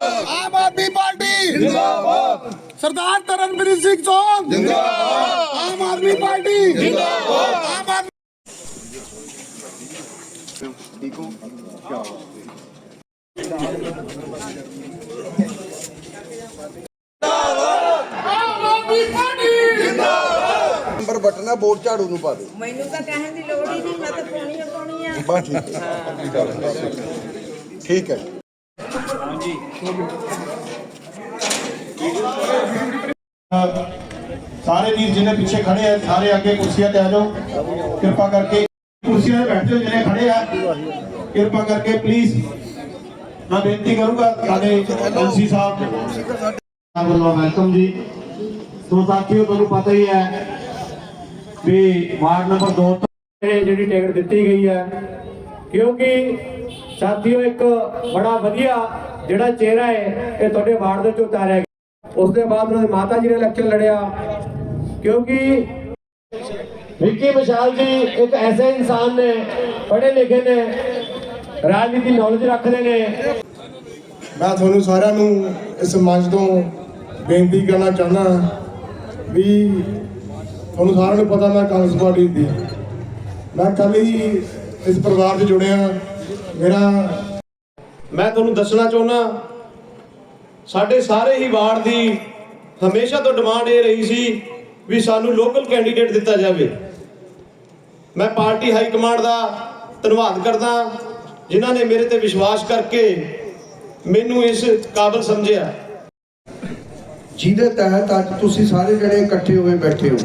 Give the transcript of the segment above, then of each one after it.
ਆਮ Aadmi party. ਜਿੰਦਾਬਾਦ। ਸਰਦਾਰ ਤਰਨਵੀਰ ਸਿੰਘ ਚੌਹਾਨ। ਜਿੰਦਾਬਾਦ। Aam Aadmi party. ਜਿੰਦਾਬਾਦ। Aam Aadmi Aam Aadmi party. Number button ਆ ਝਾੜੂ ਨੂੰ ਪਾ ਦਿਓ ਮੈਨੂੰ ਤਾਂ ਕਹਿਣ ਦੀ ਲੋੜ ਹੀ ਨਹੀਂ ਮੈਂ ਤਾਂ ਪਾਉਣੀ ਪਾਉਣੀ ਆ ਬਸ ਠੀਕ ਹੈ। ਠੀਕ ਹੈ ਸਾਰੇ ਵੀਰ ਜਿਹਨੇ ਪਿੱਛੇ ਖੜੇ ਆ, ਸਾਰੇ ਅੱਗੇ ਕੁਰਸੀਆਂ ਤੇ ਆ ਜਾਓ। ਕਿਰਪਾ ਕਰਕੇ ਕੁਰਸੀਆਂ ਤੇ ਬੈਠੋ ਜਿਹਨੇ ਖੜੇ ਆ। ਕਿਰਪਾ ਕਰਕੇ ਪਲੀਜ਼ ਮੈਂ ਬੇਨਤੀ ਕਰੂੰਗਾ ਸਾਡੇ ਐਮਸੀ ਸਾਹਿਬ ਵੱਲੋਂ ਵੈਲਕਮ ਜੀ। ਸੋ ਸਾਥੀਓ, ਤੁਹਾਨੂੰ ਪਤਾ ਹੀ ਹੈ ਵੀ ਵਾਰਡ ਨੰਬਰ 2 ਤੋਂ ਜਿਹੜੀ ਟਿਕਟ ਦਿੱਤੀ ਗਈ ਹੈ, ਕਿਉਂਕਿ ਸਾਥੀਓ, ਇੱਕ ਬੜਾ ਵਧੀਆ ਜਿਹੜਾ ਚਿਹਰਾ ਹੈ, ਇਹ ਤੁਹਾਡੇ ਵਾਰਡ ਦੇ ਵਿੱਚੋਂ ਉਤਾਰਿਆ ਗਿਆ। ਉਸ ਦੇ ਬਾਅਦ ਉਹਨਾਂ ਦੇ ਮਾਤਾ ਜੀ ਨੇ ਇਲੈਕਸ਼ਨ ਲੜਿਆ। ਕਿਉਂਕਿ ਵਿੱਕੀ ਮਸ਼ਾਲ ਜੀ ਇੱਕ ਐਸੇ ਇਨਸਾਨ ਨੇ, ਪੜ੍ਹੇ ਲਿਖੇ ਨੇ, ਰਾਜਨੀਤੀ ਨੌਲੇਜ ਰੱਖਦੇ ਨੇ। ਮੈਂ ਤੁਹਾਨੂੰ ਸਾਰਿਆਂ ਨੂੰ ਇਸ ਮੰਚ ਤੋਂ ਬੇਨਤੀ ਕਰਨਾ ਚਾਹੁੰਦਾ ਵੀ ਤੁਹਾਨੂੰ ਸਾਰਿਆਂ ਨੂੰ ਪਤਾ ਮੈਂ ਕਾਂਗਰਸ ਪਾਰਟੀ ਦੀ ਮੈਂ ਕੱਲ ਹੀ ਇਸ ਪਰਿਵਾਰ 'ਚ ਜੁੜਿਆ ਮੇਰਾ ਮੈਂ ਤੁਹਾਨੂੰ ਦੱਸਣਾ ਚਾਹੁੰਦਾ ਸਾਡੇ ਸਾਰੇ ਹੀ ਵਾਰਡ ਦੀ ਹਮੇਸ਼ਾ ਤੋਂ ਡਿਮਾਂਡ ਇਹ ਰਹੀ ਸੀ ਵੀ ਸਾਨੂੰ ਲੋਕਲ ਕੈਂਡੀਡੇਟ ਦਿੱਤਾ ਜਾਵੇ। ਮੈਂ ਪਾਰਟੀ ਹਾਈ ਕਮਾਂਡ ਦਾ ਧੰਨਵਾਦ ਕਰਦਾ, ਜਿਨ੍ਹਾਂ ਨੇ ਮੇਰੇ ਤੇ ਵਿਸ਼ਵਾਸ ਕਰਕੇ ਮੈਨੂੰ ਇਸ ਕਾਬਲ ਸਮਝਿਆ। ਜਿਹਦੇ ਤਹਿਤ ਅੱਜ ਤੁਸੀਂ ਸਾਰੇ ਜਣੇ ਇਕੱਠੇ ਹੋਏ ਬੈਠੇ ਹੋ।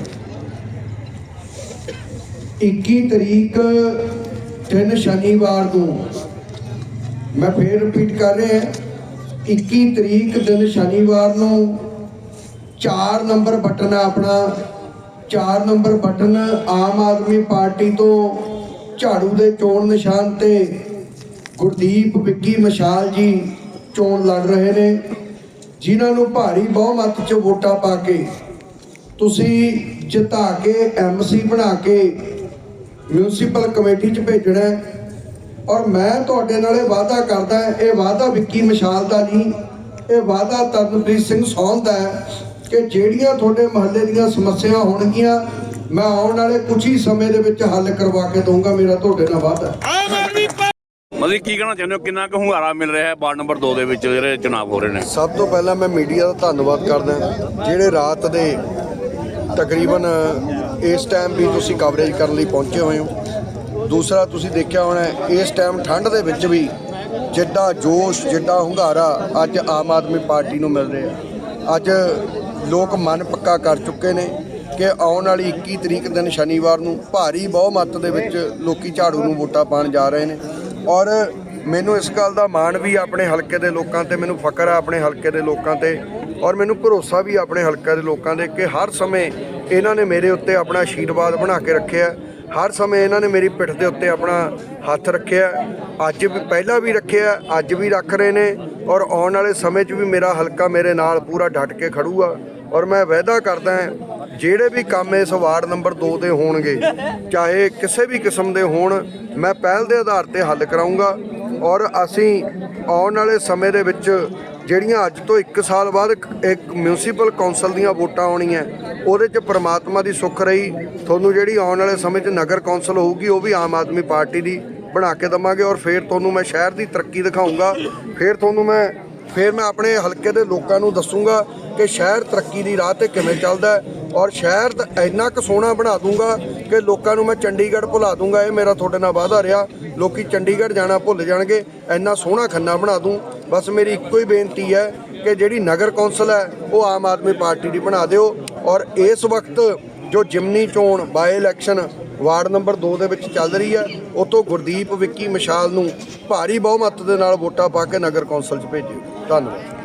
21 ਤਰੀਕ ਦਿਨ ਸ਼ਨੀਵਾਰ ਨੂੰ ਮੈਂ ਫੇਰ ਰਿਪੀਟ ਕਰ ਰਿਹਾ 21 ਤਰੀਕ ਦਿਨ ਸ਼ਨੀਵਾਰ ਨੂੰ 4 ਨੰਬਰ ਬਟਨ ਹੈ ਆਪਣਾ 4 number button Aam Aadmi party ਤੋਂ ਝਾੜੂ ਦੇ ਚੋਣ ਨਿਸ਼ਾਨ ਤੇ ਗੁਰਦੀਪ, ਵਿੱਕੀ, ਮਸ਼ਾਲ ਜੀ ਚੋਣ ਲੜ ਰਹੇ ਨੇ, ਜਿਨ੍ਹਾਂ ਨੂੰ ਭਾਰੀ ਬਹੁਮਤ 'ਚ ਵੋਟਾਂ ਪਾ ਕੇ ਤੁਸੀਂ ਜਿਤਾ ਕੇ ਐਮਸੀ ਬਣਾ ਕੇ ਮਿਊਨਿਸਪਲ ਕਮੇਟੀ 'ਚ ਭੇਜਣਾ ਹੈ। ਔਰ ਮੈਂ ਤੁਹਾਡੇ ਨਾਲ ਇਹ ਵਾਅਦਾ ਕਰਦਾ ਇਹ ਵਾਅਦਾ ਵਿੱਕੀ ਮਸ਼ਾਲ ਦਾ ਨਹੀਂ ਇਹ ਵਾਅਦਾ ਤਰਨਪ੍ਰੀਤ ਸਿੰਘ ਸੌਂਦ ਦਾ ਹੈ ਕਿ ਜਿਹੜੀਆਂ ਤੁਹਾਡੇ ਮਹੱਲੇ ਦੀਆਂ ਸਮੱਸਿਆ ਹੋਣਗੀਆਂ ਮੈਂ ਆਉਣ ਵਾਲੇ ਕੁਝ ਹੀ ਸਮੇਂ ਦੇ ਵਿੱਚ ਹੱਲ ਕਰਵਾ ਕੇ ਦਊਂਗਾ ਮੇਰਾ ਤੁਹਾਡੇ ਨਾਲ ਵਾਅਦਾ ਮਤਲਬ ਕੀ ਕਹਿਣਾ ਚਾਹੁੰਦੇ ਹੋ ਕਿੰਨਾ ਕੁ ਹੁੰਗਾਰਾ ਮਿਲ ਰਿਹਾ ਹੈ ਵਾਰਡ ਨੰਬਰ 2 ਦੇ ਵਿੱਚ ਜਿਹੜੇ ਚੁਣਾਵ ਹੋ ਰਹੇ ਨੇ ਸਭ ਤੋਂ ਪਹਿਲਾਂ ਮੈਂ ਮੀਡੀਆ ਦਾ ਧੰਨਵਾਦ ਕਰਦਾ ਜਿਹੜੇ ਰਾਤ ਦੇ ਤਕਰੀਬਨ ਇਸ ਟਾਈਮ ਵੀ ਤੁਸੀਂ ਕਵਰੇਜ ਕਰਨ ਲਈ ਪਹੁੰਚੇ ਹੋਏ ਹੋ। ਦੂਸਰਾ, ਤੁਸੀਂ ਦੇਖਿਆ ਹੋਣਾ ਇਸ ਟਾਈਮ ਠੰਡ ਦੇ ਵਿੱਚ ਵੀ ਜਿੱਡਾ ਜੋਸ਼, ਜਿੱਡਾ ਹੁੰਗਾਰਾ ਅੱਜ ਆਮ ਆਦਮੀ ਪਾਰਟੀ ਨੂੰ ਮਿਲ ਰਿਹਾ। ਅੱਜ ਲੋਕ ਮਨ ਪੱਕਾ ਕਰ ਚੁੱਕੇ ਨੇ ਕਿ ਆਉਣ ਵਾਲੀ 21 ਤਰੀਕ ਦਿਨ ਸ਼ਨੀਵਾਰ ਨੂੰ ਭਾਰੀ ਬਹੁਮਤ ਦੇ ਵਿੱਚ ਲੋਕੀ ਝਾੜੂ ਨੂੰ ਵੋਟਾਂ ਪਾਣ ਜਾ ਰਹੇ ਨੇ। ਔਰ ਮੈਨੂੰ ਇਸ ਗੱਲ ਦਾ ਮਾਣ ਵੀ ਆਪਣੇ ਹਲਕੇ ਦੇ ਲੋਕਾਂ ਤੇ, ਮੈਨੂੰ ਫਕਰ ਆ ਆਪਣੇ ਹਲਕੇ ਦੇ ਲੋਕਾਂ ਤੇ ਔਰ ਮੈਨੂੰ ਭਰੋਸਾ ਵੀ ਆਪਣੇ ਹਲਕੇ ਦੇ ਲੋਕਾਂ ਦੇ ਕਿ ਹਰ ਸਮੇਂ ਇਹਨਾਂ ਨੇ ਮੇਰੇ ਉੱਤੇ ਆਪਣਾ ਆਸ਼ੀਰਵਾਦ ਬਣਾ ਕੇ ਰੱਖਿਆ। ਹਰ ਸਮੇਂ ਇਹਨਾਂ ਨੇ ਮੇਰੀ ਪਿੱਠ ਦੇ ਉੱਤੇ ਆਪਣਾ ਹੱਥ ਰੱਖਿਆ। ਅੱਜ ਵੀ ਪਹਿਲਾਂ ਵੀ ਰੱਖਿਆ, ਅੱਜ ਵੀ ਰੱਖ ਰਹੇ ਨੇ ਔਰ ਆਉਣ ਵਾਲੇ ਸਮੇਂ 'ਚ ਵੀ ਮੇਰਾ ਹਲਕਾ ਮੇਰੇ ਨਾਲ ਪੂਰਾ ਡਟ ਕੇ ਖੜੂਗਾ। ਔਰ ਮੈਂ ਵਾਅਦਾ ਕਰਦਾ ਜਿਹੜੇ ਵੀ ਕੰਮ ਇਸ ਵਾਰਡ ਨੰਬਰ 2 ਦੇ ਹੋਣਗੇ, ਚਾਹੇ ਕਿਸੇ ਵੀ ਕਿਸਮ ਦੇ ਹੋਣ, ਮੈਂ ਪਹਿਲ ਦੇ ਆਧਾਰ ਤੇ ਹੱਲ ਕਰਾਉਂਗਾ ਔਰ ਅਸੀਂ ਆਉਣ ਵਾਲੇ ਸਮੇਂ ਦੇ ਵਿੱਚ ਜਿਹੜੀਆਂ ਅੱਜ ਤੋਂ 1 ਸਾਲ ਬਾਅਦ ਇੱਕ- ਇੱਕ ਮਿਊਨਿਸਪਲ ਕੌਂਸਲ ਦੀਆਂ ਵੋਟਾਂ ਆਉਣੀਆਂ, ਉਹਦੇ 'ਚ ਪ੍ਰਮਾਤਮਾ ਦੀ ਸੁੱਖ ਰਹੀ, ਤੁਹਾਨੂੰ ਜਿਹੜੀ ਆਉਣ ਵਾਲੇ ਸਮੇਂ 'ਚ ਨਗਰ ਕੌਂਸਲ ਹੋਊਗੀ, ਉਹ ਵੀ ਆਮ ਆਦਮੀ ਪਾਰਟੀ ਦੀ ਬਣਾ ਕੇ ਦਵਾਂਗੇ ਔਰ ਫਿਰ ਤੁਹਾਨੂੰ ਮੈਂ ਸ਼ਹਿਰ ਦੀ ਤਰੱਕੀ ਦਿਖਾਊਂਗਾ, ਫਿਰ ਤੁਹਾਨੂੰ ਮੈਂ, ਫਿਰ ਮੈਂ ਆਪਣੇ ਹਲਕੇ ਦੇ ਲੋਕਾਂ ਨੂੰ ਦੱਸੂਗਾ ਕਿ ਸ਼ਹਿਰ ਤਰੱਕੀ ਦੀ ਰਾਹ ਤੇ ਕਿਵੇਂ ਚੱਲਦਾ ਔਰ ਸ਼ਹਿਰ ਤਾਂ ਇੰਨਾ ਕੁ ਸੋਹਣਾ ਬਣਾ ਦੂੰਗਾ ਕਿ ਲੋਕਾਂ ਨੂੰ ਮੈਂ ਚੰਡੀਗੜ੍ਹ ਭੁਲਾ ਦੂੰਗਾ, ਇਹ ਮੇਰਾ ਤੁਹਾਡੇ ਨਾਲ ਵਾਅਦਾ ਰਿਹਾ, ਲੋਕੀ ਚੰਡੀਗੜ੍ਹ ਜਾਣਾ ਭੁੱਲ ਜਾਣਗੇ, ਇੰਨਾ ਸੋਹਣਾ ਖੰਨਾ ਬਣਾ ਦੂੰ ਬਸ ਮੇਰੀ ਇੱਕੋ ਹੀ ਬੇਨਤੀ ਹੈ ਕਿ ਜਿਹੜੀ ਨਗਰ ਕੌਂਸਲ ਹੈ, ਉਹ ਆਮ ਆਦਮੀ ਪਾਰਟੀ ਦੀ ਬਣਾ ਦਿਓ ਔਰ ਇਸ ਵਕਤ ਜੋ ਜਿਮਨੀ ਚੋਣ ਬਾਈ ਇਲੈਕਸ਼ਨ ਵਾਰਡ ਨੰਬਰ 2 ਦੇ ਵਿੱਚ ਚੱਲ ਰਹੀ ਹੈ ਉਤੋਂ ਗੁਰਦੀਪ ਵਿੱਕੀ ਮਸ਼ਾਲ ਨੂੰ ਭਾਰੀ ਬਹੁਮਤ ਦੇ ਨਾਲ ਵੋਟਾਂ ਪਾ ਕੇ ਨਗਰ ਕੌਂਸਲ 'ਚ ਭੇਜਿਓ। ਧੰਨਵਾਦ।